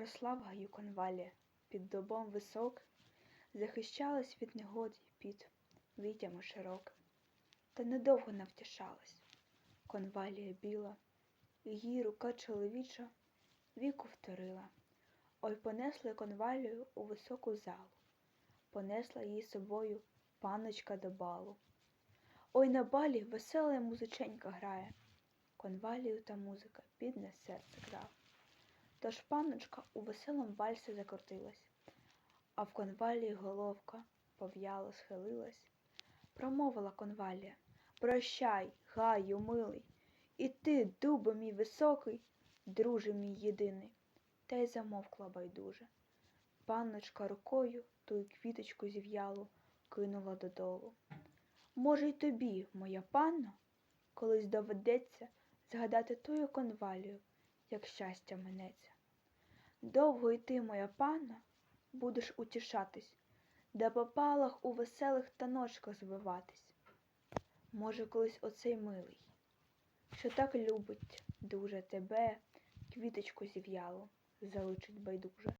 Росла в гаю конвалія, під дубом високим, захищалась від негод й під вітями широким. Та недовго не втішалась. Конвалія біла, її рука чоловіча віку вторила. Ой понесли конвалію у високу залу, понесла її собою паночка до балу. Ой на балі весела музиченька грає, конвалію та музика бідне серце грав. Тож панночка у веселом вальсі закрутилась, а в конвалії головка пов'яло схилилась. Промовила конвалія Прощай, гаю, милий, і ти, дубо мій високий, друже мій єдиний. Та й замовкла байдуже. Панночка рукою ту квіточку зів'ялу кинула додолу. Може, й тобі, моя панно, колись доведеться згадати тую конвалію, як щастя минеться. Довго й ти, моя пана, будеш утішатись, де попалах у веселих таночках звиватись. Може, колись оцей милий, що так любить дуже тебе, квіточку зів'ялу, залучить байдуже.